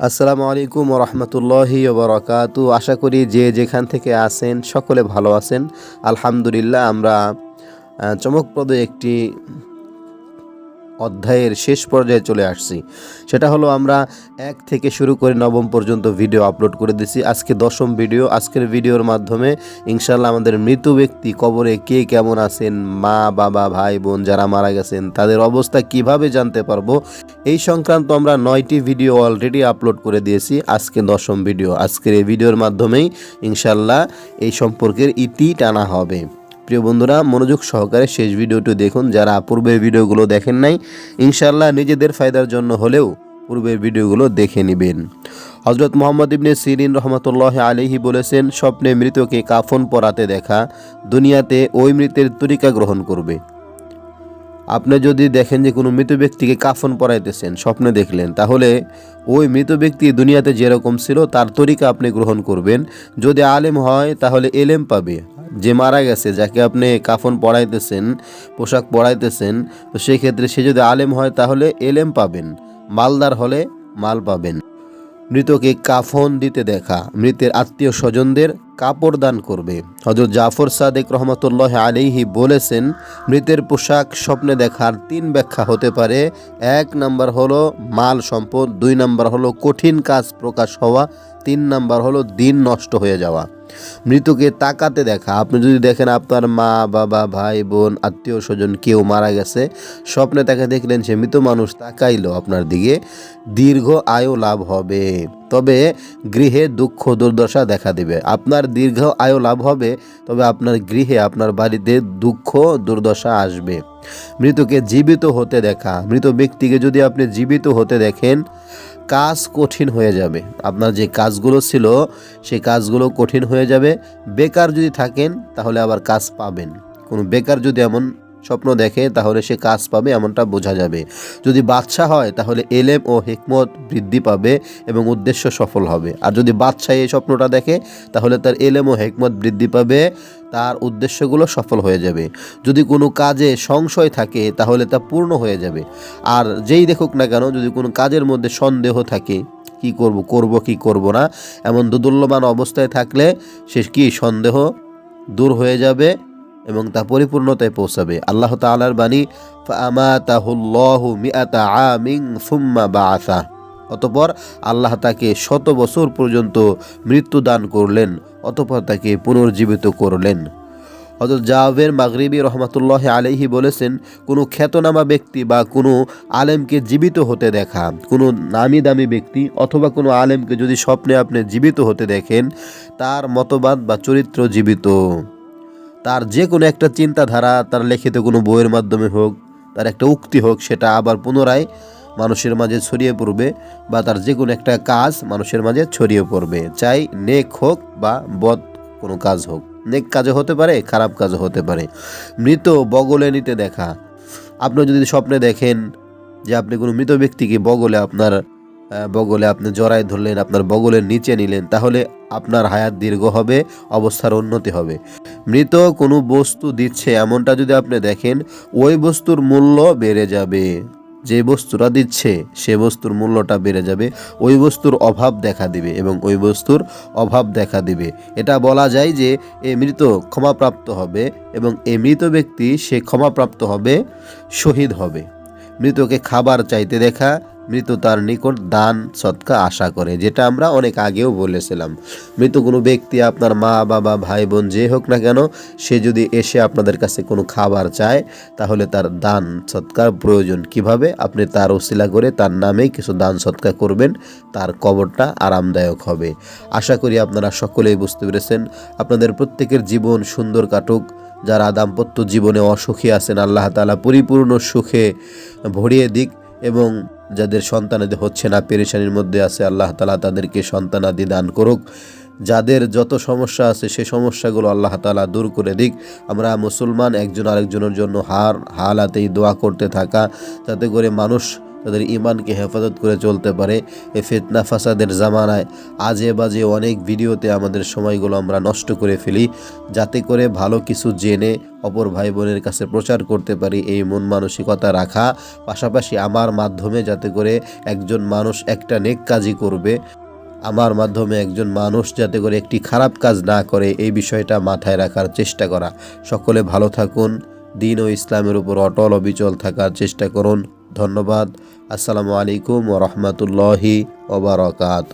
আসসালামু আলাইকুম রহমতুল্লাহি বরকাতু আশা করি যে যেখান থেকে আসেন সকলে ভালো আছেন। আলহামদুলিল্লাহ আমরা চমকপ্রদ একটি অধ্যায়ের শেষ পর্যায়ে চলে আসছি। সেটা হলো আমরা এক থেকে শুরু করে নবম পর্যন্ত ভিডিও আপলোড করে দিছি। আজকে দশম ভিডিও আজকের ভিডিওর মাধ্যমে ইনশাল্লাহ আমাদের মৃত ব্যক্তি কবরে কে কেমন আছেন, মা, বাবা, ভাই, বোন যারা মারা গেছেন, তাদের অবস্থা কীভাবে জানতে পারব, এই সংক্রান্ত আমরা নয়টি ভিডিও অলরেডি আপলোড করে দিয়েছি আজকে দশম ভিডিও আজকের এই ভিডিওর মাধ্যমেই ইনশাল্লাহ এই সম্পর্কের ইতি টানা হবে। প্রিয় বন্ধুরা, মনোযোগ সহকারে শেষ ভিডিওটি দেখুন। যারা পূর্বের ভিডিওগুলো দেখেন নাই ইনশাল্লাহ নিজেদের ফায়দার জন্য হলেও পূর্বের ভিডিওগুলো দেখে নেবেন। হজরত মোহাম্মদ ইবনে সিরিন রহমতুল্লাহ আলিহি বলেছেন, স্বপ্নে মৃতকে কাফন পরাতে দেখা, দুনিয়াতে ওই মৃতের তরিকা গ্রহণ করবে। আপনি যদি দেখেন যে কোনো মৃত ব্যক্তিকে কাফন পরাইতেছেন, স্বপ্নে দেখলেন, তাহলে ওই মৃত ব্যক্তি দুনিয়াতে যেরকম ছিল, তার তরিকা আপনি গ্রহণ করবেন। যদি আলেম হয়, তাহলে এলেম পাবে। যে মারা গেছে, যাকে আপনি কাফন পড়াইতেছেন, পোশাক পড়াইতেছেন, তো সেই ক্ষেত্রে সে যদি আলেম হয়, তাহলে এলেম পাবেন, মালদার হলে মাল পাবেন। মৃতকে কাফন দিতে দেখা, মৃতের আত্মীয় স্বজনদের কাপড় দান করবে। হজরত জাফর সাদেক রহমতুল্লাহ আলিহি বলেছেন, মৃতের পোশাক স্বপ্নে দেখার তিন ব্যাখ্যা হতে পারে। এক নাম্বার হলো মাল সম্পদ, দুই নাম্বার হলো কঠিন কাজ প্রকাশ হওয়া, তিন নাম্বার হলো দিন নষ্ট হয়ে যাওয়া। মৃতকে তাকাতে দেখা। আপনি যদি দেখেন আপনার মা, বাবা, ভাই, বোন, আত্মীয় স্বজন কেউ মারা গেছে, স্বপ্নে তাকে দেখলেন সে মৃত মানুষ, তাকাইলো আপনার দিকে, দীর্ঘ আয়ু লাভ হবে। তবে গৃহে দুঃখ দুর্দশা দেখা দেবে। আপনার দীর্ঘ আয়ু লাভ হবে, তবে আপনার গৃহে, আপনার বাড়িতে দুঃখ দুর্দশা আসবে। মৃতকে জীবিত হতে দেখা। মৃত ব্যক্তিকে যদি আপনি জীবিত হতে দেখেন, কাজ কঠিন হয়ে যাবে। আপনার যে কাজগুলো ছিল সেই কাজগুলো কঠিন হয়ে যাবে। বেকার যদি থাকেন, তাহলে আবার কাজ পাবেন। কোনো বেকার যদি এমন স্বপ্ন দেখে, তাহলে সে কাজ পাবে, এমনটা বোঝা যাবে। যদি বাচ্চা হয়, তাহলে এলেম ও হেকমত বৃদ্ধি পাবে এবং উদ্দেশ্য সফল হবে। আর যদি বাচ্চা এই স্বপ্নটা দেখে, তাহলে তার এলেম ও হিকমত বৃদ্ধি পাবে, তার উদ্দেশ্যগুলো সফল হয়ে যাবে। যদি কোনো কাজে সংশয় থাকে, তাহলে তা পূর্ণ হয়ে যাবে। আর যেই দেখুক না কেন, যদি কোনো কাজের মধ্যে সন্দেহ থাকে, কি করব করব কি করব না, এমন দুদুল্যমান অবস্থায় থাকলে সে কি সন্দেহ দূর হয়ে যাবে? এবং তা পরিপূর্ণতায় পৌঁছাবে। আল্লাহ তাআলার বাণী সুম্মা বাআসা। অতপর আল্লাহ তাকে শত বছর পর্যন্ত মৃত্যু দান করলেন, অতপর তাকে পুনর্জীবিত করলেন। হজরত জাভের মাগরিবি রহমতুল্লাহ আলাইহি বলেছেন, কোনো খ্যাতনামা ব্যক্তি বা কোনো আলেমকে জীবিত হতে দেখা, কোনো নামি দামি ব্যক্তি অথবা কোনো আলেমকে যদি স্বপ্নে আপনি জীবিত হতে দেখেন, তার মতবাদ বা চরিত্র জীবিত। তার যে কোনো একটা চিন্তাধারা, তার লেখিত কোনো বইয়ের মাধ্যমে হোক, তার একটা উক্তি হোক, সেটা আবার পুনরায় মানুষের মাঝে ছড়িয়ে পড়বে বা তার যে কোনো একটা কাজ মানুষের মাঝে ছড়িয়ে পড়বে। চাই নেক হোক বা বদ কোনো কাজ হোক। নেক কাজও হতে পারে, খারাপ কাজও হতে পারে। মৃত বগলে নিতে দেখা। আপনি যদি স্বপ্নে দেখেন যে আপনি কোনো মৃত ব্যক্তিকে বগলে আপনার বগলে আপনি জড়ায় ধরলেন, আপনার বগলের নিচে নিলেন, তাহলে আপনার হায়াত দীর্ঘ হবে, অবস্থার উন্নতি হবে। মৃত কোনো বস্তু দিচ্ছে এমনটা যদি আপনি দেখেন, ওই বস্তুর মূল্য বেড়ে যাবে। যে বস্তুটা দিচ্ছে, সে বস্তুর মূল্যটা বেড়ে যাবে। ওই বস্তুর অভাব দেখা দিবে এবং ওই বস্তুর অভাব দেখা দিবে। এটা বলা যায় যে, এ মৃত ক্ষমাপ্রাপ্ত হবে এবং এ মৃত ব্যক্তি সে ক্ষমাপ্রাপ্ত হবে, শহীদ হবে। মৃতকে খাবার চাইতে দেখা মৃত তার নিকট দান, সৎকা আশা করে, যেটা আমরা অনেক আগেও বলেছিলাম। মৃত কোনো ব্যক্তি আপনার মা, বাবা, ভাই, বোন যে হোক না কেন, সে যদি এসে আপনাদের কাছে কোনো খাবার চায়, তাহলে তার দান, সৎকার প্রয়োজন। কীভাবে? আপনি তার ওসিলা করে তার নামেই কিছু দান সৎকার করবেন, তার কবরটা আরামদায়ক হবে। আশা করি আপনারা সকলেই বুঝতে পেরেছেন, আপনাদের প্রত্যেকের জীবন সুন্দর কাটুক। যারা দাম্পত্য জীবনে অসুখী আছেন, আল্লাহ তালা পরিপূর্ণ সুখে ভরিয়ে দিক এবং যাদের সন্তানাদি হচ্ছে না, পেরেশানির মধ্যে আছে, আল্লাহ তালা তাদেরকে সন্তানাদি দান করুক। যাদের যত সমস্যা আছে, সে সমস্যাগুলো আল্লাহ তালা দূর করে দিক। আমরা মুসলমান, একজন আরেকজনের জন্য হার, হালাতেই দোয়া করতে থাকা, যাতে করে মানুষ তাদের ইমানকে হেফাজত করে চলতে পারে এ ফেতনা ফাসাদের জামানায়। আজে বাজে অনেক ভিডিওতে আমাদের সময়গুলো আমরা নষ্ট করে ফেলি, যাতে করে ভালো কিছু জেনে অপর ভাই বোনের কাছে প্রচার করতে পারি এই মন মানসিকতা রাখা। পাশাপাশি আমার মাধ্যমে যাতে করে একজন মানুষ একটা নেক কাজই করবে, আমার মাধ্যমে একজন মানুষ যাতে করে একটি খারাপ কাজ না করে, এই বিষয়টা মাথায় রাখার চেষ্টা করা। সকলে ভালো থাকুন, দিন ও ইসলামের উপর অটল অবিচল থাকার চেষ্টা করুন। ধন্যবাদ। আসসালামু আলাইকুম ও রহমতুল্লাহি ওবরাকাত